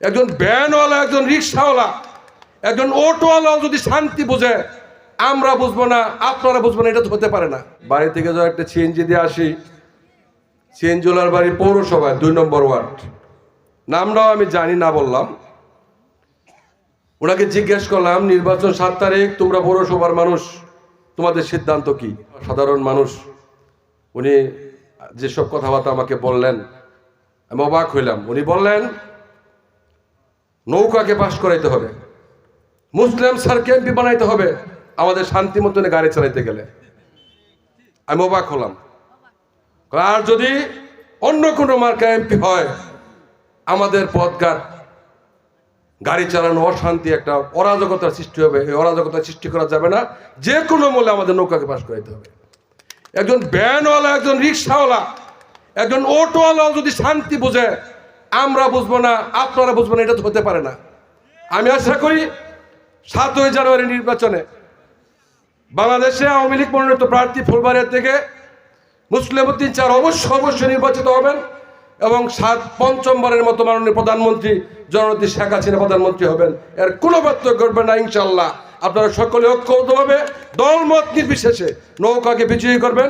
একজন ভ্যানওয়ালা একজন রিক্সাওয়ালা, একজন অটোওয়ালাও যদি শান্তি বোঝে, আমরা বুঝব না, আপনারা বুঝব না, এটা তো হতে পারে না। বাড়ি থেকে যখন একটা সিএনজি দিয়ে আসি সিএনজিওলার বাড়ি পৌরসভায়, দুই নম্বর ওয়ার্ড। নামটাও আমি জানি, না বললাম। ওনাকে জিজ্ঞেস করলাম, নির্বাচন সাত তারিখ, তোমরা পৌরসভার মানুষ, তোমাদের সিদ্ধান্ত কি? সাধারণ মানুষ। উনি যেসব কথাবার্তা আমাকে বললেন, আমি অবাক হইলাম। উনি বললেন নৌকাকে পাশ করাইতে হবে। মুসলিম স্যারকে এমপি বানাইতে হবে, আমাদের শান্তি মতনে গাড়ি চালাইতে গেলে। আমি অবাক হলাম। আর যদি অন্য কোনো মার্কা এমপি হয়, আমাদের পথঘাট গাড়ি চালানো অশান্তি একটা অরাজকতার সৃষ্টি হবে। এই অরাজকতার সৃষ্টি করা যাবে না। যে কোনো মূল্যে আমাদের নৌকাকে পাশ করাইতে হবে। একজন ভ্যানওয়ালা, একজন রিক্সাওয়ালা, একজন অটোওয়ালাও যদি শান্তি বোঝে আমরা বুঝব না, আপনারা বুঝব না, এটা তো হতে পারে না। আমি আশা করি সাতই জানুয়ারি নির্বাচনে বাংলাদেশে আওয়ামী লীগ মনোনীত প্রার্থী ফুলবাড়িয়া থেকে মুসলিম উদ্দিন চার অবশ্যই অবশ্যই নির্বাচিত হবেন এবং সাত পঞ্চমবারের মতো মাননীয় প্রধানমন্ত্রী জননেত্রী শেখ হাসিনা প্রধানমন্ত্রী হবেন। এর কোনো পার্থক্য করবে না ইনশাল্লাহ আপনারা সকলে ঐক্যবদ্ধভাবে দলমত নির্বিশেষে নৌকাকে বিজয়ী করবেন।